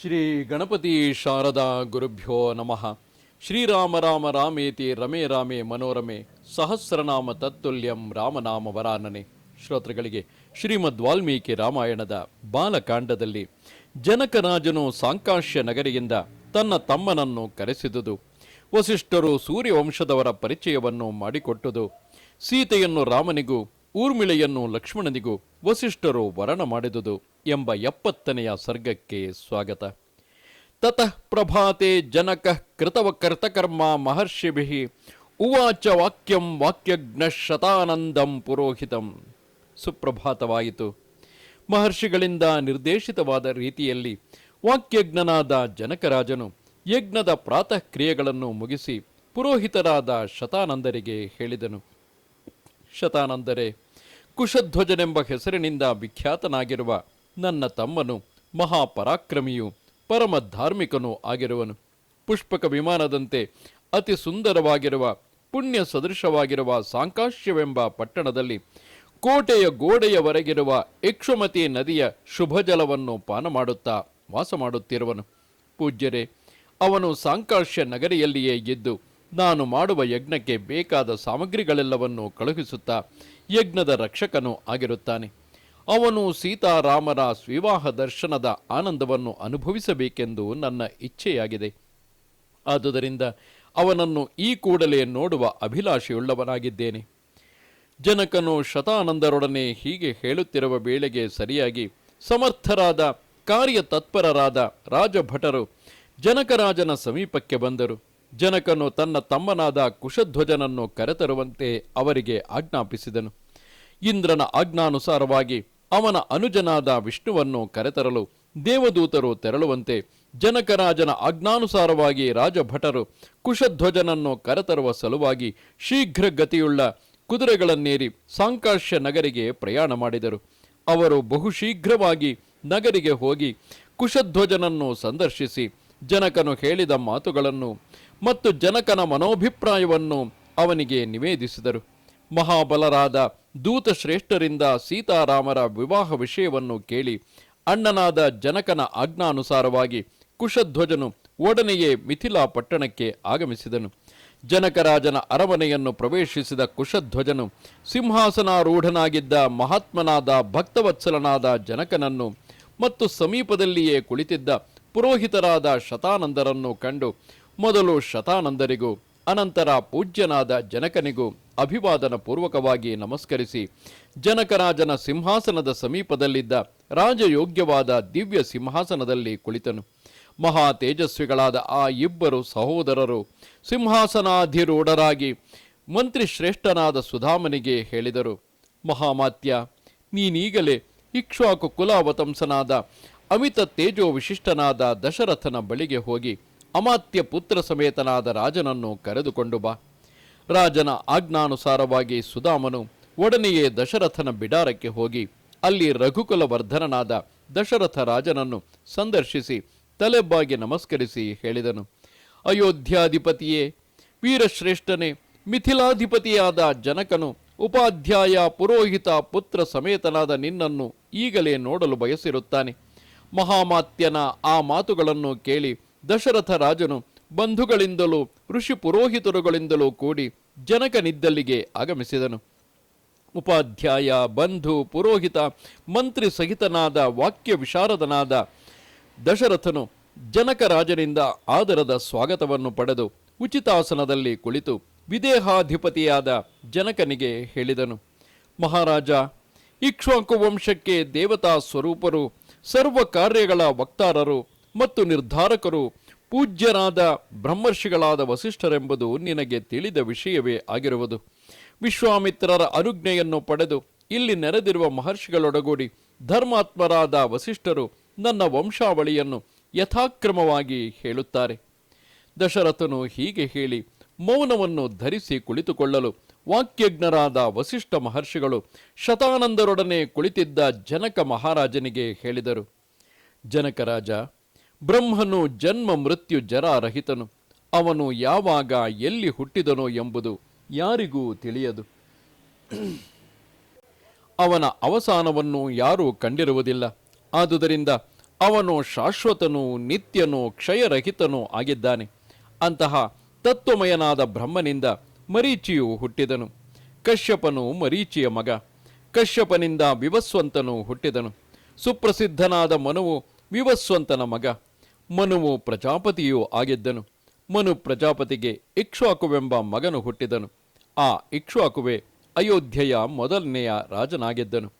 ಶ್ರೀ ಗಣಪತಿ ಶಾರದಾ ಗುರುಭ್ಯೋ ನಮಃ. ಶ್ರೀರಾಮ ರಾಮ ರಾಮೇತಿ ರಮೇ ರಾಮೇ ಮನೋರಮೆ ಸಹಸ್ರನಾಮ ತತ್ತುಲ್ಯಂ ರಾಮನಾಮ ವರಾನನೆ. ಶ್ರೋತೃಗಳಿಗೆ ಶ್ರೀಮದ್ ವಾಲ್ಮೀಕಿ ರಾಮಾಯಣದ ಬಾಲಕಾಂಡದಲ್ಲಿ ಜನಕರಾಜನು ಸಾಂಕಾಶ್ಯ ನಗರಿಯಿಂದ ತನ್ನ ತಮ್ಮನನ್ನು ಕರೆಸಿದುದು. ವಸಿಷ್ಠರು ಸೂರ್ಯವಂಶದವರ ಪರಿಚಯವನ್ನು ಮಾಡಿಕೊಟ್ಟುದು. ಸೀತೆಯನ್ನು ರಾಮನಿಗೂ ಊರ್ಮಿಳೆಯನ್ನು ಲಕ್ಷ್ಮಣನಿಗೂ ವಸಿಷ್ಠರು ವರಣ ಮಾಡಿದುದು ಎಂಬ ಎಪ್ಪತ್ತನೆಯ ಸರ್ಗಕ್ಕೆ ಸ್ವಾಗತ. ತತಃ ಪ್ರಭಾತೆ ಜನಕ ಕೃತವ ಕರ್ತಕರ್ಮ ಮಹರ್ಷಿಭಿ ಉವಾಚ ವಾಕ್ಯಂ ವಾಕ್ಯಜ್ಞ ಶತಾನಂದಂ ಪುರೋಹಿತಂ. ಸುಪ್ರಭಾತವಾಯಿತು. ಮಹರ್ಷಿಗಳಿಂದ ನಿರ್ದೇಶಿತವಾದ ರೀತಿಯಲ್ಲಿ ವಾಕ್ಯಜ್ಞನಾದ ಜನಕರಾಜನು ಯಜ್ಞದ ಪ್ರಾತಃ ಕ್ರಿಯೆಗಳನ್ನು ಮುಗಿಸಿ ಪುರೋಹಿತರಾದ ಶತಾನಂದರಿಗೆ ಹೇಳಿದನು. ಶತಾನಂದರೆ, ಕುಶಧ್ವಜನೆಂಬ ಹೆಸರಿನಿಂದ ವಿಖ್ಯಾತನಾಗಿರುವ ನನ್ನ ತಮ್ಮನು ಮಹಾಪರಾಕ್ರಮಿಯು ಪರಮ ಧಾರ್ಮಿಕನೂ ಆಗಿರುವನು. ಪುಷ್ಪಕ ವಿಮಾನದಂತೆ ಅತಿ ಸುಂದರವಾಗಿರುವ, ಪುಣ್ಯ ಸದೃಶವಾಗಿರುವ ಸಾಂಕಾಶ್ಯವೆಂಬ ಪಟ್ಟಣದಲ್ಲಿ ಕೋಟೆಯ ಗೋಡೆಯವರೆಗಿರುವ ಇಕ್ಷುಮತಿ ನದಿಯ ಶುಭಜಲವನ್ನು ಪಾನ ಮಾಡುತ್ತಾ ವಾಸ ಮಾಡುತ್ತಿರುವನು ಪೂಜ್ಯರೇ, ಅವನು ಸಾಂಕಾಶ್ಯ ನಗರಿಯಲ್ಲಿಯೇ ಇದ್ದು ನಾನು ಮಾಡುವ ಯಜ್ಞಕ್ಕೆ ಬೇಕಾದ ಸಾಮಗ್ರಿಗಳೆಲ್ಲವನ್ನು ಕಳುಹಿಸುತ್ತಾ ಯಜ್ಞದ ರಕ್ಷಕನೂ ಆಗಿರುತ್ತಾನೆ. ಅವನು ಸೀತಾರಾಮರ ವಿವಾಹ ದರ್ಶನದ ಆನಂದವನ್ನು ಅನುಭವಿಸಬೇಕೆಂದು ನನ್ನ ಇಚ್ಛೆಯಾಗಿದೆ. ಆದುದರಿಂದ ಅವನನ್ನು ಈ ಕೂಡಲೇ ನೋಡುವ ಅಭಿಲಾಷೆಯುಳ್ಳವನಾಗಿದ್ದೇನೆ. ಜನಕನು ಶತಾನಂದರೊಡನೆ ಹೀಗೆ ಹೇಳುತ್ತಿರುವ ವೇಳೆಗೆ ಸರಿಯಾಗಿ ಸಮರ್ಥರಾದ ಕಾರ್ಯತತ್ಪರರಾದ ರಾಜಭಟರು ಜನಕರಾಜನ ಸಮೀಪಕ್ಕೆ ಬಂದರು. ಜನಕನು ತನ್ನ ತಮ್ಮನಾದ ಕುಶಧ್ವಜನನ್ನು ಕರೆತರುವಂತೆ ಅವರಿಗೆ ಆಜ್ಞಾಪಿಸಿದನು. ಇಂದ್ರನ ಆಜ್ಞಾನುಸಾರವಾಗಿ ಅವನ ಅನುಜನಾದ ವಿಷ್ಣುವನ್ನು ಕರೆತರಲು ದೇವದೂತರು ತೆರಳುವಂತೆ ಜನಕರಾಜನ ಆಜ್ಞಾನುಸಾರವಾಗಿ ರಾಜಭಟರು ಕುಶಧ್ವಜನನ್ನು ಕರೆತರುವ ಸಲುವಾಗಿ ಶೀಘ್ರಗತಿಯುಳ್ಳ ಕುದುರೆಗಳನ್ನೇರಿ ಸಾಂಕಾಶ್ಯ ನಗರಿಗೆ ಪ್ರಯಾಣ ಮಾಡಿದರು. ಅವರು ಬಹುಶೀಘ್ರವಾಗಿ ನಗರಿಗೆ ಹೋಗಿ ಕುಶಧ್ವಜನನ್ನು ಸಂದರ್ಶಿಸಿ ಜನಕನು ಹೇಳಿದ ಮಾತುಗಳನ್ನು ಮತ್ತು ಜನಕನ ಮನೋಭಿಪ್ರಾಯವನ್ನು ಅವನಿಗೆ ನಿವೇದಿಸಿದರು. ಮಹಾಬಲರಾದ ದೂತ ಶ್ರೇಷ್ಠರಿಂದ ಸೀತಾರಾಮರ ವಿವಾಹ ವಿಷಯವನ್ನು ಕೇಳಿ ಅಣ್ಣನಾದ ಜನಕನ ಆಜ್ಞಾನುಸಾರವಾಗಿ ಕುಶಧ್ವಜನು ಒಡನೆಯೇ ಮಿಥಿಲಾ ಪಟ್ಟಣಕ್ಕೆ ಆಗಮಿಸಿದನು. ಜನಕರಾಜನ ಅರಮನೆಯನ್ನು ಪ್ರವೇಶಿಸಿದ ಕುಶಧ್ವಜನು ಸಿಂಹಾಸನಾರೂಢನಾಗಿದ್ದ ಮಹಾತ್ಮನಾದ ಭಕ್ತವತ್ಸಲನಾದ ಜನಕನನ್ನು ಮತ್ತು ಸಮೀಪದಲ್ಲಿಯೇ ಕುಳಿತಿದ್ದ ಪುರೋಹಿತರಾದ ಶತಾನಂದರನ್ನು ಕಂಡು ಮೊದಲು ಶತಾನಂದರಿಗೂ, ಅನಂತರ ಪೂಜ್ಯನಾದ ಜನಕನಿಗೂ ಅಭಿವಾದನ ಪೂರ್ವಕವಾಗಿ ನಮಸ್ಕರಿಸಿ, ಜನಕರಾಜನ ಸಿಂಹಾಸನದ ಸಮೀಪದಲ್ಲಿದ್ದ ರಾಜಯೋಗ್ಯವಾದ ದಿವ್ಯ ಸಿಂಹಾಸನದಲ್ಲಿ ಕುಳಿತನು. ಮಹಾ ತೇಜಸ್ವಿಗಳಾದ ಆ ಇಬ್ಬರು ಸಹೋದರರು ಸಿಂಹಾಸನಾಧಿರೂಢರಾಗಿ ಮಂತ್ರಿ ಶ್ರೇಷ್ಠನಾದ ಸುಧಾಮನಿಗೆ ಹೇಳಿದರು, ಮಹಾಮಾತ್ಯ, ನೀನೀಗಲೇ ಇಕ್ಷ್ವಾಕು ಕುಲಾವತಂಸನಾದ ಅಮಿತ ತೇಜೋ ವಿಶಿಷ್ಟನಾದ ದಶರಥನ ಬಳಿಗೆ ಹೋಗಿ ಅಮಾತ್ಯ ಪುತ್ರ ಸಮೇತನಾದ ರಾಜನನ್ನು ಕರೆದುಕೊಂಡು ಬಾ. ರಾಜನ ಆಜ್ಞಾನುಸಾರವಾಗಿ ಸುಧಾಮನು ಒಡನೆಯೇ ದಶರಥನ ಬಿಡಾರಕ್ಕೆ ಹೋಗಿ, ಅಲ್ಲಿ ರಘುಕುಲವರ್ಧನನಾದ ದಶರಥ ರಾಜನನ್ನು ಸಂದರ್ಶಿಸಿ ತಲೆಬಾಗಿ ನಮಸ್ಕರಿಸಿ ಹೇಳಿದನು. ಅಯೋಧ್ಯಾಧಿಪತಿಯೇ, ವೀರಶ್ರೇಷ್ಠನೇ, ಮಿಥಿಲಾಧಿಪತಿಯಾದ ಜನಕನು, ಉಪಾಧ್ಯಾಯ ಪುರೋಹಿತ ಪುತ್ರ ಸಮೇತನಾದ ನಿನ್ನನ್ನು ಈಗಲೇ ನೋಡಲು ಬಯಸಿರುತ್ತಾನೆ. ಮಹಾಮಾತ್ಯನ ಆ ಮಾತುಗಳನ್ನು ಕೇಳಿ ದಶರಥ ರಾಜನು ಬಂಧುಗಳಿಂದಲೂ, ಋಷಿ ಪುರೋಹಿತರುಗಳಿಂದಲೂ ಕೂಡಿ ಜನಕನಿದ್ದಲ್ಲಿಗೆ ಆಗಮಿಸಿದನು. ಉಪಾಧ್ಯಾಯ, ಬಂಧು, ಪುರೋಹಿತ, ಮಂತ್ರಿ ಸಹಿತನಾದ ವಾಕ್ಯ ವಿಶಾರದನಾದ ದಶರಥನು ಜನಕರಾಜನಿಂದ ಆದರದ ಸ್ವಾಗತವನ್ನು ಪಡೆದು ಉಚಿತಾಸನದಲ್ಲಿ ಕುಳಿತು ವಿದೇಹಾಧಿಪತಿಯಾದ ಜನಕನಿಗೆ ಹೇಳಿದನು. ಮಹಾರಾಜ, ಇಕ್ಷ್ವಾಕು ವಂಶಕ್ಕೆ ದೇವತಾ ಸ್ವರೂಪರು, ಸರ್ವ ಕಾರ್ಯಗಳ ವಕ್ತಾರರು ಮತ್ತು ನಿರ್ಧಾರಕರು ಪೂಜ್ಯರಾದ ಬ್ರಹ್ಮರ್ಷಿಗಳಾದ ವಸಿಷ್ಠರೆಂಬುದು ನಿನಗೆ ತಿಳಿದ ವಿಷಯವೇ ಆಗಿರುವುದು. ವಿಶ್ವಾಮಿತ್ರರ ಅನುಜ್ಞೆಯನ್ನು ಪಡೆದು ಇಲ್ಲಿ ನೆರೆದಿರುವ ಮಹರ್ಷಿಗಳೊಡಗೂಡಿ ಧರ್ಮಾತ್ಮರಾದ ವಸಿಷ್ಠರು ನನ್ನ ವಂಶಾವಳಿಯನ್ನು ಯಥಾಕ್ರಮವಾಗಿ ಹೇಳುತ್ತಾರೆ. ದಶರಥನು ಹೀಗೆ ಹೇಳಿ ಮೌನವನ್ನು ಧರಿಸಿ ಕುಳಿತುಕೊಳ್ಳಲು ವಾಕ್ಯಜ್ಞರಾದ ವಸಿಷ್ಠ ಮಹರ್ಷಿಗಳು ಶತಾನಂದರೊಡನೆ ಕುಳಿತಿದ್ದ ಜನಕ ಮಹಾರಾಜನಿಗೆ ಹೇಳಿದರು. ಜನಕರಾಜ ಬ್ರಹ್ಮನು ಜನ್ಮ ಮೃತ್ಯು ಜರಾರಹಿತನು. ಅವನು ಯಾವಾಗ ಎಲ್ಲಿ ಹುಟ್ಟಿದನೋ ಎಂಬುದು ಯಾರಿಗೂ ತಿಳಿಯದು. ಅವನ ಅವಸಾನವನ್ನು ಯಾರೂ ಕಂಡಿರುವುದಿಲ್ಲ. ಆದುದರಿಂದ ಅವನು ಶಾಶ್ವತನೂ ನಿತ್ಯನೂ ಕ್ಷಯರಹಿತನೂ ಆಗಿದ್ದಾನೆ. ಅಂತಹ ತತ್ವಮಯನಾದ ಬ್ರಹ್ಮನಿಂದ ಮರೀಚಿಯು ಹುಟ್ಟಿದನು. ಕಶ್ಯಪನು ಮರೀಚಿಯ ಮಗ. ಕಶ್ಯಪನಿಂದ ವಿವಸ್ವಂತನು ಹುಟ್ಟಿದನು. ಸುಪ್ರಸಿದ್ಧನಾದ ಮನುವು ವಿವಸ್ವಂತನ ಮಗ. ಮನುವು ಪ್ರಜಾಪತಿಯೂ ಆಗಿದ್ದನು. ಮನು ಪ್ರಜಾಪತಿಗೆ ಇಕ್ಷ್ವಾಕುವೆಂಬ ಮಗನು ಹುಟ್ಟಿದನು. ಆ ಇಕ್ಷ್ವಾಕುವೆ ಅಯೋಧ್ಯೆಯ ಮೊದಲನೆಯ ರಾಜನಾಗಿದ್ದನು.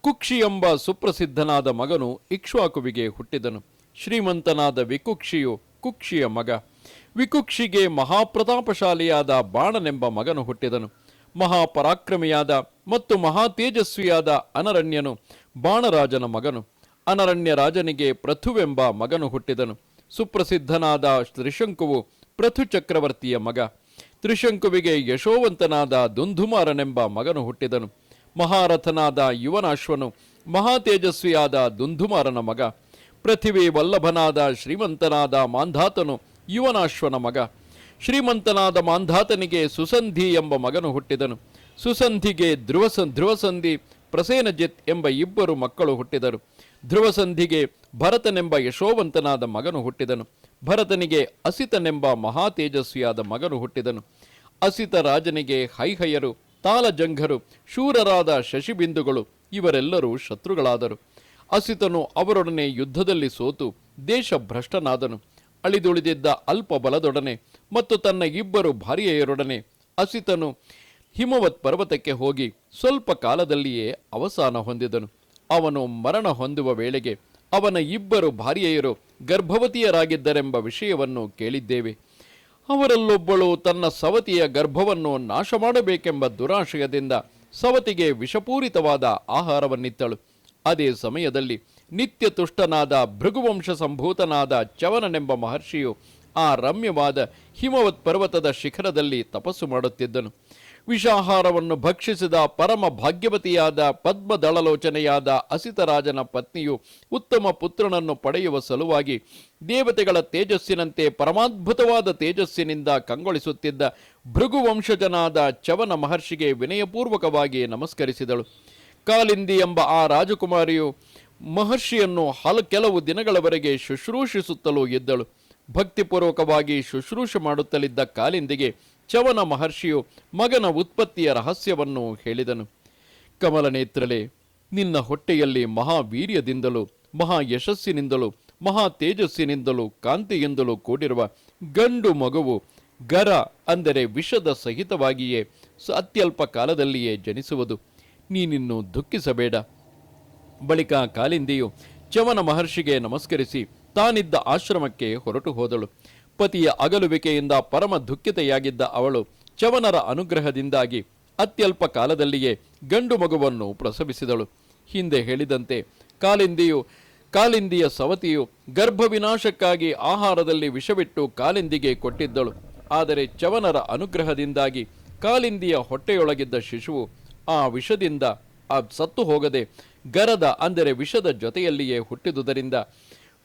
ಕುಕ್ಷಿ ಎಂಬ ಸುಪ್ರಸಿದ್ಧನಾದ ಮಗನು ಇಕ್ಷ್ವಾಕುವಿಗೆ ಹುಟ್ಟಿದನು. ಶ್ರೀಮಂತನಾದ ವಿಕುಕ್ಷಿಯು ಕುಕ್ಷಿಯ ಮಗ. ವಿಕುಕ್ಷಿಗೆ ಮಹಾಪ್ರತಾಪಶಾಲಿಯಾದ ಬಾಣನೆಂಬ ಮಗನು ಹುಟ್ಟಿದನು. ಮಹಾಪರಾಕ್ರಮಿಯಾದ ಮತ್ತು ಮಹಾತೇಜಸ್ವಿಯಾದ ಅನರಣ್ಯನು ಬಾಣರಾಜನ ಮಗನು. ಅನರಣ್ಯ ರಾಜನಿಗೆ ಪೃಥುವೆಂಬ ಮಗನು ಹುಟ್ಟಿದನು. ಸುಪ್ರಸಿದ್ಧನಾದ ತ್ರಿಶಂಕುವು ಪೃಥು ಚಕ್ರವರ್ತಿಯ ಮಗ. ತ್ರಿಶಂಕುವಿಗೆ ಯಶೋವಂತನಾದ ದುಂಧುಮಾರನೆಂಬ ಮಗನು ಹುಟ್ಟಿದನು. ಮಹಾರಥನಾದ ಯುವನಾಶ್ವನು ಮಹಾತೇಜಸ್ವಿಯಾದ ದುಂಧುಮಾರನ ಮಗ. ಪೃಥಿವಿ ವಲ್ಲಭನಾದ ಶ್ರೀಮಂತನಾದ ಮಾಂಧಾತನು ಯುವನಾಶ್ವನ ಮಗ. ಶ್ರೀಮಂತನಾದ ಮಾಂಧಾತನಿಗೆ ಸುಸಂಧಿ ಎಂಬ ಮಗನು ಹುಟ್ಟಿದನು. ಸುಸಂಧಿಗೆ ಧ್ರುವಸ, ಧ್ರುವಸಂಧಿ ಪ್ರಸೇನಜಿತ್ ಎಂಬ ಇಬ್ಬರು ಮಕ್ಕಳು ಹುಟ್ಟಿದರು. ಧ್ರುವಸಂಧಿಗೆ ಭರತನೆಂಬ ಯಶೋವಂತನಾದ ಮಗನು ಹುಟ್ಟಿದನು. ಭರತನಿಗೆ ಅಸಿತನೆಂಬ ಮಹಾತೇಜಸ್ವಿಯಾದ ಮಗನು ಹುಟ್ಟಿದನು. ಅಸಿತ ರಾಜನಿಗೆ ಹೈಹಯರು ತಾಲಜಂಘರು ಶೂರರಾದ ಶಶಿಬಿಂದುಗಳು ಇವರೆಲ್ಲರೂ ಶತ್ರುಗಳಾದರು. ಅಸಿತನು ಅವರೊಡನೆ ಯುದ್ಧದಲ್ಲಿ ಸೋತು ದೇಶ ಭ್ರಷ್ಟನಾದನು ಅಳಿದುಳಿದಿದ್ದ ಅಲ್ಪ ಬಲದೊಡನೆ ಮತ್ತು ತನ್ನ ಇಬ್ಬರು ಭಾರ್ಯೆಯರೊಡನೆ ಅಸಿತನು ಹಿಮವತ್ ಪರ್ವತಕ್ಕೆ ಹೋಗಿ ಸ್ವಲ್ಪ ಕಾಲದಲ್ಲಿಯೇ ಅವಸಾನ ಹೊಂದಿದನು. ಅವನು ಮರಣ ಹೊಂದುವ ವೇಳೆಗೆ ಅವನ ಇಬ್ಬರು ಭಾರ್ಯೆಯರು ಗರ್ಭವತಿಯರಾಗಿದ್ದರೆಂಬ ವಿಷಯವನ್ನು ಕೇಳಿದ್ದೇವೆ. ಅವರಲ್ಲೊಬ್ಬಳು ತನ್ನ ಸವತಿಯ ಗರ್ಭವನ್ನು ನಾಶ ಮಾಡಬೇಕೆಂಬ ದುರಾಶಯದಿಂದ ಸವತಿಗೆ ವಿಷಪೂರಿತವಾದ ಆಹಾರವನ್ನಿತ್ತಳು. ಅದೇ ಸಮಯದಲ್ಲಿ ನಿತ್ಯ ತುಷ್ಟನಾದ ಭೃಗುವಂಶ ಸಂಭೂತನಾದ ಚವನನೆಂಬ ಮಹರ್ಷಿಯು ಆ ರಮ್ಯವಾದ ಹಿಮವತ್ ಪರ್ವತದ ಶಿಖರದಲ್ಲಿ ತಪಸ್ಸು ಮಾಡುತ್ತಿದ್ದನು. ವಿಷಾಹಾರವನ್ನು ಭಕ್ಷಿಸಿದ ಪರಮ ಭಾಗ್ಯವತಿಯಾದ ಪದ್ಮದಳಲೋಚನೆಯಾದ ಅಸಿತರಾಜನ ಪತ್ನಿಯು ಉತ್ತಮ ಪುತ್ರನನ್ನು ಪಡೆಯುವ ಸಲುವಾಗಿ ದೇವತೆಗಳ ತೇಜಸ್ಸಿನಂತೆ ಪರಮಾದ್ಭುತವಾದ ತೇಜಸ್ಸಿನಿಂದ ಕಂಗೊಳಿಸುತ್ತಿದ್ದ ಭೃಗುವಂಶಜನಾದ ಚವನ ಮಹರ್ಷಿಗೆ ವಿನಯಪೂರ್ವಕವಾಗಿ ನಮಸ್ಕರಿಸಿದಳು. ಕಾಲಿಂದಿ ಎಂಬ ಆ ರಾಜಕುಮಾರಿಯು ಮಹರ್ಷಿಯನ್ನು ಹಲ ಕೆಲವು ದಿನಗಳವರೆಗೆ ಶುಶ್ರೂಷಿಸುತ್ತಲೂ ಇದ್ದಳು. ಭಕ್ತಿಪೂರ್ವಕವಾಗಿ ಶುಶ್ರೂಷೆ ಮಾಡುತ್ತಲಿದ್ದ ಕಾಲಿಂದಿಗೆ ಚವನ ಮಹರ್ಷಿಯು ಮಗನ ಉತ್ಪತ್ತಿಯ ರಹಸ್ಯವನ್ನು ಹೇಳಿದನು. ಕಮಲನೇತ್ರಲೆ ನಿನ್ನ ಹೊಟ್ಟೆಯಲ್ಲಿ ಮಹಾವೀರ್ಯದಿಂದಲೂ ಮಹಾ ಯಶಸ್ಸಿನಿಂದಲೂ ಮಹಾ ತೇಜಸ್ಸಿನಿಂದಲೂ ಕಾಂತಿಯಿಂದಲೂ ಕೂಡಿರುವ ಗಂಡು ಮಗುವು ಗರ ಅಂದರೆ ವಿಷದ ಸಹಿತವಾಗಿಯೇ ಅತ್ಯಲ್ಪ ಕಾಲದಲ್ಲಿಯೇ ಜನಿಸುವುದು. ನೀನಿನ್ನು ದುಃಖಿಸಬೇಡ. ಬಳಿಕ ಕಾಲಿಂದಿಯು ಚವನ ಮಹರ್ಷಿಗೆ ನಮಸ್ಕರಿಸಿ ತಾನಿದ್ದ ಆಶ್ರಮಕ್ಕೆ ಹೊರಟು ಹೋದಳು. ಪತಿಯ ಅಗಲುವಿಕೆಯಿಂದ ಪರಮ ದುಃಖಿತೆಯಾಗಿದ್ದ ಅವಳು ಚವನರ ಅನುಗ್ರಹದಿಂದಾಗಿ ಅತ್ಯಲ್ಪ ಕಾಲದಲ್ಲಿಯೇ ಗಂಡು ಮಗುವನ್ನು ಪ್ರಸವಿಸಿದಳು. ಹಿಂದೆ ಹೇಳಿದಂತೆ ಕಾಲಿಂದಿಯು, ಕಾಲಿಂದಿಯ ಸವತಿಯು ಗರ್ಭವಿನಾಶಕ್ಕಾಗಿ ಆಹಾರದಲ್ಲಿ ವಿಷವಿಟ್ಟು ಕಾಲಿಂದಿಗೆ ಕೊಟ್ಟಿದ್ದಳು. ಆದರೆ ಚವನರ ಅನುಗ್ರಹದಿಂದಾಗಿ ಕಾಲಿಂದಿಯ ಹೊಟ್ಟೆಯೊಳಗಿದ್ದ ಶಿಶುವು ಆ ವಿಷದಿಂದ, ಆ ಸತ್ತು ಹೋಗದೆ ಗರದ ಅಂದರೆ ವಿಷದ ಜೊತೆಯಲ್ಲಿಯೇ ಹುಟ್ಟಿದುದರಿಂದ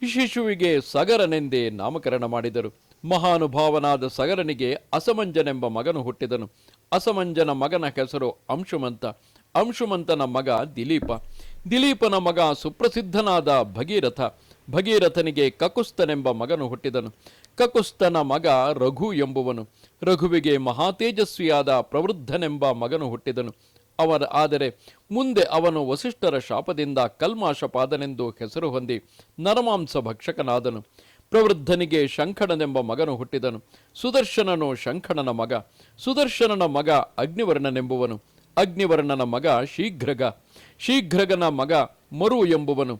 ಶಿಶುವಿಗೆ ಸಗರನೆಂದೇ ನಾಮಕರಣ ಮಾಡಿದರು. ಮಹಾನುಭಾವನಾದ ಸಗರನಿಗೆ ಅಸಮಂಜನೆಂಬ ಮಗನು ಹುಟ್ಟಿದನು. ಅಸಮಂಜನ ಮಗನ ಹೆಸರು ಅಂಶುಮಂತ. ಅಂಶುಮಂತನ ಮಗ ದಿಲೀಪ. ದಿಲೀಪನ ಮಗ ಸುಪ್ರಸಿದ್ಧನಾದ ಭಗೀರಥ. ಭಗೀರಥನಿಗೆ ಕಕುಸ್ತನೆಂಬ ಮಗನು ಹುಟ್ಟಿದನು. ಕಕುಸ್ತನ ಮಗ ರಘು ಎಂಬುವನು. ರಘುವಿಗೆ ಮಹಾತೇಜಸ್ವಿಯಾದ ಪ್ರವೃದ್ಧನೆಂಬ ಮಗನು ಹುಟ್ಟಿದನು. ಅವರ ಆದರೆ ಮುಂದೆ ಅವನು ವಸಿಷ್ಠರ ಶಾಪದಿಂದ ಕಲ್ಮಾಶಪಾದನೆಂದು ಹೆಸರು ಹೊಂದಿ ನರಮಾಂಸ ಭಕ್ಷಕನಾದನು. ಪ್ರವೃದ್ಧನಿಗೆ ಶಂಖಣನೆಂಬ ಮಗನು ಹುಟ್ಟಿದನು. ಸುದರ್ಶನನು ಶಂಖಣನ ಮಗ. ಸುದರ್ಶನನ ಮಗ ಅಗ್ನಿವರ್ಣನೆಂಬುವನು. ಅಗ್ನಿವರ್ಣನ ಮಗ ಶೀಘ್ರಗ. ಶೀಘ್ರಗನ ಮಗ ಮರು ಎಂಬುವನು.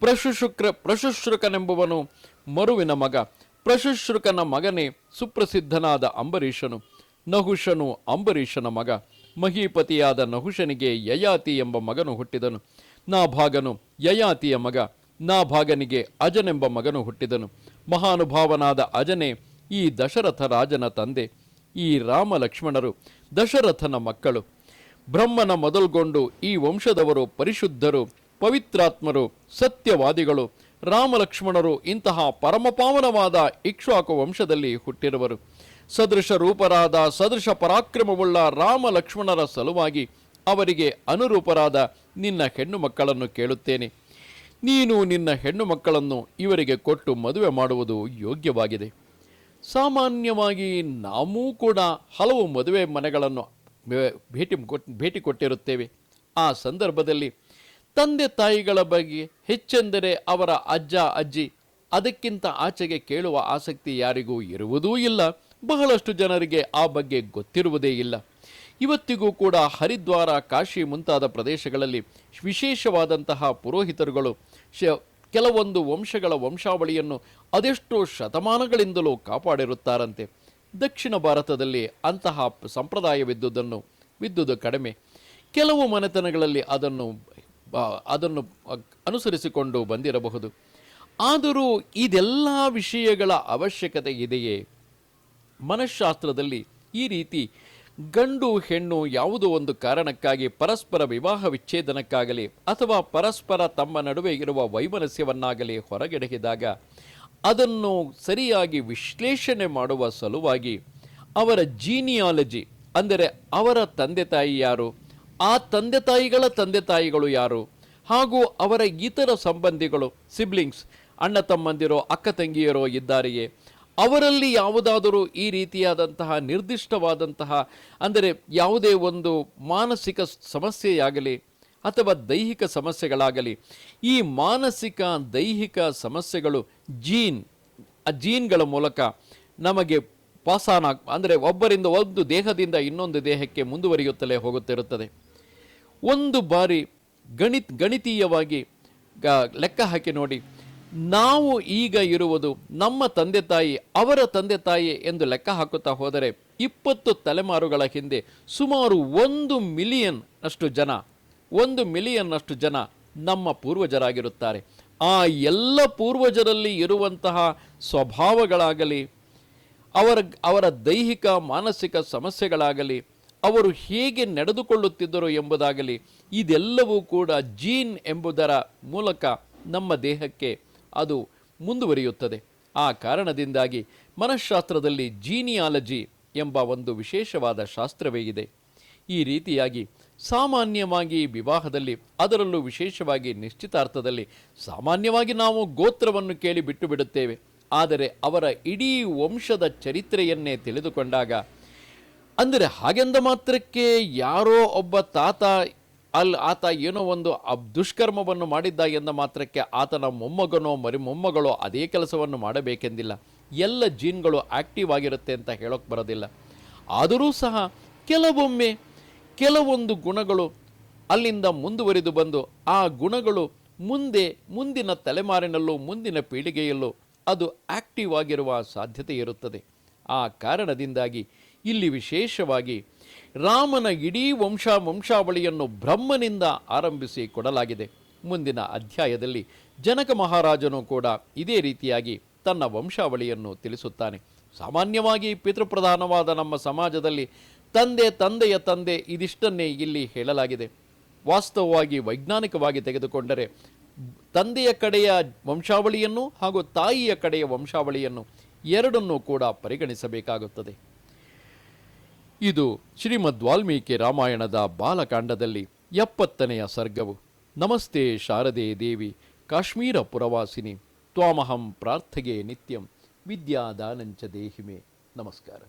ಪ್ರಶುಶುಕ್ರ, ಪ್ರಶುಶ್ರುಕನೆಂಬುವನು ಮರುವಿನ ಮಗ. ಪ್ರಶುಶ್ರುಕನ ಮಗನೇ ಸುಪ್ರಸಿದ್ಧನಾದ ಅಂಬರೀಷನು. ನಹುಷನು ಅಂಬರೀಷನ ಮಗ. ಮಹೀಪತಿಯಾದ ನಹುಷನಿಗೆ ಯಯಾತಿ ಎಂಬ ಮಗನು ಹುಟ್ಟಿದನು. ನಾಭಾಗನು ಯಯಾತಿಯ ಮಗ. ನಾಭಾಗನಿಗೆ ಅಜನೆಂಬ ಮಗನು ಹುಟ್ಟಿದನು. ಮಹಾನುಭಾವನಾದ ಅಜನೆ ಈ ದಶರಥ ರಾಜನ ತಂದೆ, ಈ ರಾಮ ಲಕ್ಷ್ಮಣರು ದಶರಥನ ಮಕ್ಕಳು. ಬ್ರಹ್ಮನ ಮೊದಲ್ಗೊಂಡು ಈ ವಂಶದವರು ಪರಿಶುದ್ಧರು, ಪವಿತ್ರಾತ್ಮರು, ಸತ್ಯವಾದಿಗಳು, ರಾಮಲಕ್ಷ್ಮಣರು ಇಂತಹ ಪರಮಪಾವನವಾದ ಇಕ್ಷ್ವಾಕು ವಂಶದಲ್ಲಿ ಹುಟ್ಟಿರುವರು. ಸದೃಶ ರೂಪರಾದ, ಸದೃಶ ಪರಾಕ್ರಮವುಳ್ಳ ರಾಮ ಲಕ್ಷ್ಮಣರ ಸಲುವಾಗಿ ಅವರಿಗೆ ಅನುರೂಪರಾದ ನಿನ್ನ ಹೆಣ್ಣು ಮಕ್ಕಳನ್ನು ಕೇಳುತ್ತೇನೆ. ನೀನು ನಿನ್ನ ಹೆಣ್ಣು ಮಕ್ಕಳನ್ನು ಇವರಿಗೆ ಕೊಟ್ಟು ಮದುವೆ ಮಾಡುವುದು ಯೋಗ್ಯವಾಗಿದೆ. ಸಾಮಾನ್ಯವಾಗಿ ನಾವೂ ಕೂಡ ಹಲವು ಮದುವೆ ಮನೆಗಳನ್ನು ಭೇಟಿ ಭೇಟಿ ಕೊಟ್ಟಿರುತ್ತೇವೆ. ಆ ಸಂದರ್ಭದಲ್ಲಿ ತಂದೆ ತಾಯಿಗಳ ಬಗ್ಗೆ ಹೆಚ್ಚೆಂದರೆ ಅವರ ಅಜ್ಜ, ಅಜ್ಜಿ ಅದಕ್ಕಿಂತ ಆಚೆಗೆ ಕೇಳುವ ಆಸಕ್ತಿ ಯಾರಿಗೂ ಇರುವುದೂ ಇಲ್ಲ. ಬಹಳಷ್ಟು ಜನರಿಗೆ ಆ ಬಗ್ಗೆ ಗೊತ್ತಿರುವುದೇ ಇಲ್ಲ. ಇವತ್ತಿಗೂ ಕೂಡ ಹರಿದ್ವಾರ, ಕಾಶಿ ಮುಂತಾದ ಪ್ರದೇಶಗಳಲ್ಲಿ ವಿಶೇಷವಾದಂತಹ ಪುರೋಹಿತರುಗಳು ಶ ಕೆಲವೊಂದು ವಂಶಗಳ ವಂಶಾವಳಿಯನ್ನು ಅದೆಷ್ಟೋ ಶತಮಾನಗಳಿಂದಲೂ ಕಾಪಾಡಿರುತ್ತಾರಂತೆ. ದಕ್ಷಿಣ ಭಾರತದಲ್ಲಿ ಅಂತಹ ಸಂಪ್ರದಾಯವಿದ್ದುದನ್ನು ವಿದ್ದುದು ಕಡಿಮೆ. ಕೆಲವು ಮನೆತನಗಳಲ್ಲಿ ಅದನ್ನು ಅದನ್ನು ಅನುಸರಿಸಿಕೊಂಡು ಬಂದಿರಬಹುದು. ಆದರೂ ಇದೆಲ್ಲ ವಿಷಯಗಳ ಅವಶ್ಯಕತೆ ಇದೆಯೇ? ಮನಃಶಾಸ್ತ್ರದಲ್ಲಿ ಈ ರೀತಿ ಗಂಡು ಹೆಣ್ಣು ಯಾವುದೋ ಒಂದು ಕಾರಣಕ್ಕಾಗಿ ಪರಸ್ಪರ ವಿವಾಹ ವಿಚ್ಛೇದನಕ್ಕಾಗಲಿ ಅಥವಾ ಪರಸ್ಪರ ತಮ್ಮ ನಡುವೆ ಇರುವ ವೈಮನಸ್ಯವನ್ನಾಗಲಿ ಹೊರಗೆಡಹಿದಾಗ ಅದನ್ನು ಸರಿಯಾಗಿ ವಿಶ್ಲೇಷಣೆ ಮಾಡುವ ಸಲುವಾಗಿ ಅವರ ಜೀನಿಯಾಲಜಿ, ಅಂದರೆ ಅವರ ತಂದೆ ತಾಯಿ ಯಾರು, ಆ ತಂದೆ ತಾಯಿಗಳ ತಂದೆ ತಾಯಿಗಳು ಯಾರು, ಹಾಗೂ ಅವರ ಇತರ ಸಂಬಂಧಿಗಳು, ಸಿಬ್ಲಿಂಗ್ಸ್, ಅಣ್ಣ ತಮ್ಮಂದಿರೋ, ಅಕ್ಕ ತಂಗಿಯರೋ ಇದ್ದಾರೆಯೇ ಅವರಲ್ಲಿ ಯಾವುದಾದರೂ ಈ ರೀತಿಯಾದಂತಹ ನಿರ್ದಿಷ್ಟವಾದಂತಹ, ಅಂದರೆ ಯಾವುದೇ ಒಂದು ಮಾನಸಿಕ ಸಮಸ್ಯೆಯಾಗಲಿ ಅಥವಾ ದೈಹಿಕ ಸಮಸ್ಯೆಗಳಾಗಲಿ, ಈ ಮಾನಸಿಕ ದೈಹಿಕ ಸಮಸ್ಯೆಗಳು ಜೀನ್, ಆ ಜೀನ್ಗಳ ಮೂಲಕ ನಮಗೆ ಪಾಸಾನ, ಅಂದರೆ ಒಬ್ಬರಿಂದ ಒಂದು ದೇಹದಿಂದ ಇನ್ನೊಂದು ದೇಹಕ್ಕೆ ಮುಂದುವರಿಯುತ್ತಲೇ ಹೋಗುತ್ತಿರುತ್ತದೆ. ಒಂದು ಬಾರಿ ಗಣಿತ್, ಗಣಿತೀಯವಾಗಿ ಲೆಕ್ಕ ಹಾಕಿ ನೋಡಿ. ನಾವು ಈಗ ಇರುವುದು ನಮ್ಮ ತಂದೆ ತಾಯಿ, ಅವರ ತಂದೆ ತಾಯಿ ಎಂದು ಲೆಕ್ಕ ಹಾಕುತ್ತಾ ಹೋದರೆ ಇಪ್ಪತ್ತು ತಲೆಮಾರುಗಳ ಹಿಂದೆ ಸುಮಾರು ಒಂದು ಮಿಲಿಯನ್ ಅಷ್ಟು ಜನ, ಒಂದು ಮಿಲಿಯನ್ ಅಷ್ಟು ಜನ ನಮ್ಮ ಪೂರ್ವಜರಾಗಿರುತ್ತಾರೆ. ಆ ಎಲ್ಲ ಪೂರ್ವಜರಲ್ಲಿ ಇರುವಂತಹ ಸ್ವಭಾವಗಳಾಗಲಿ, ಅವರ ಅವರ ದೈಹಿಕ, ಮಾನಸಿಕ ಸಮಸ್ಯೆಗಳಾಗಲಿ, ಅವರು ಹೇಗೆ ನಡೆದುಕೊಳ್ಳುತ್ತಿದ್ದರು ಎಂಬುದಾಗಲಿ, ಇದೆಲ್ಲವೂ ಕೂಡ ಜೀನ್ ಎಂಬುದರ ಮೂಲಕ ನಮ್ಮ ದೇಹಕ್ಕೆ ಅದು ಮುಂದುವರಿಯುತ್ತದೆ. ಆ ಕಾರಣದಿಂದಾಗಿ ಮನಃಶಾಸ್ತ್ರದಲ್ಲಿ ಜೀನಿಯಾಲಜಿ ಎಂಬ ಒಂದು ವಿಶೇಷವಾದ ಶಾಸ್ತ್ರವೇ ಇದೆ. ಈ ರೀತಿಯಾಗಿ ಸಾಮಾನ್ಯವಾಗಿ ವಿವಾಹದಲ್ಲಿ ಅದರಲ್ಲೂ ವಿಶೇಷವಾಗಿ ನಿಶ್ಚಿತಾರ್ಥದಲ್ಲಿ ಸಾಮಾನ್ಯವಾಗಿ ನಾವು ಗೋತ್ರವನ್ನು ಕೇಳಿ ಬಿಟ್ಟು ಬಿಡುತ್ತೇವೆ ಆದರೆ ಅವರ ಇಡೀ ವಂಶದ ಚರಿತ್ರೆಯನ್ನೇ ತಿಳಿದುಕೊಂಡಾಗ, ಅಂದರೆ ಹಾಗೆಂದ ಮಾತ್ರಕ್ಕೆ ಯಾರೋ ಒಬ್ಬ ತಾತ ಅಲ್ಲಿ ಆತ ಏನೋ ಒಂದು ಅಬ್ ದುಷ್ಕರ್ಮವನ್ನು ಮಾಡಿದ್ದ ಎಂದ ಮಾತ್ರಕ್ಕೆ ಆತನ ಮೊಮ್ಮಗನೋ ಮರಿ ಮೊಮ್ಮಗಳೋ ಅದೇ ಕೆಲಸವನ್ನು ಮಾಡಬೇಕೆಂದಿಲ್ಲ. ಎಲ್ಲ ಜೀನ್ಗಳು ಆಕ್ಟಿವ್ ಆಗಿರುತ್ತೆ ಅಂತ ಹೇಳೋಕೆ ಬರೋದಿಲ್ಲ. ಆದರೂ ಸಹ ಕೆಲವೊಮ್ಮೆ ಕೆಲವೊಂದು ಗುಣಗಳು ಅಲ್ಲಿಂದ ಮುಂದುವರಿದು ಬಂದು ಆ ಗುಣಗಳು ಮುಂದೆ ಮುಂದಿನ ತಲೆಮಾರಿನಲ್ಲೂ ಮುಂದಿನ ಪೀಳಿಗೆಯಲ್ಲೂ ಅದು ಆಕ್ಟಿವ್ ಆಗಿರುವ ಸಾಧ್ಯತೆ ಇರುತ್ತದೆ. ಆ ಕಾರಣದಿಂದಾಗಿ ಇಲ್ಲಿ ವಿಶೇಷವಾಗಿ ರಾಮನ ಇಡೀ ವಂಶ ವಂಶಾವಳಿಯನ್ನು ಬ್ರಹ್ಮನಿಂದ ಆರಂಭಿಸಿ ಕೊಡಲಾಗಿದೆ. ಮುಂದಿನ ಅಧ್ಯಾಯದಲ್ಲಿ ಜನಕ ಮಹಾರಾಜನು ಕೂಡ ಇದೇ ರೀತಿಯಾಗಿ ತನ್ನ ವಂಶಾವಳಿಯನ್ನು ತಿಳಿಸುತ್ತಾನೆ. ಸಾಮಾನ್ಯವಾಗಿ ಪಿತೃಪ್ರಧಾನವಾದ ನಮ್ಮ ಸಮಾಜದಲ್ಲಿ ತಂದೆ ತಂದೆಯ ತಂದೆ ಇದಿಷ್ಟನ್ನೇ ಇಲ್ಲಿ ಹೇಳಲಾಗಿದೆ. ವಾಸ್ತವವಾಗಿ ವೈಜ್ಞಾನಿಕವಾಗಿ ತೆಗೆದುಕೊಂಡರೆ ತಂದೆಯ ಕಡೆಯ ವಂಶಾವಳಿಯನ್ನು ಹಾಗೂ ತಾಯಿಯ ಕಡೆಯ ವಂಶಾವಳಿಯನ್ನು ಎರಡನ್ನೂ ಕೂಡ ಪರಿಗಣಿಸಬೇಕಾಗುತ್ತದೆ. ಇದು ಶ್ರೀಮದ್ ವಾಲ್ಮೀಕಿ ರಾಮಾಯಣದ ಬಾಲಕಾಂಡದಲ್ಲಿ ಎಪ್ಪತ್ತನೆಯ ಸರ್ಗವು. ನಮಸ್ತೆ ಶಾರದೆ ದೇವಿ, ಕಾಶ್ಮೀರ ಪುರವಾಸಿನಿ, ತ್ವಾಮಹಂ ಪ್ರಾರ್ಥಗೆ ನಿತ್ಯಂ, ವಿದ್ಯಾದಾನಂಚ ದೇಹಿಮೆ. ನಮಸ್ಕಾರ.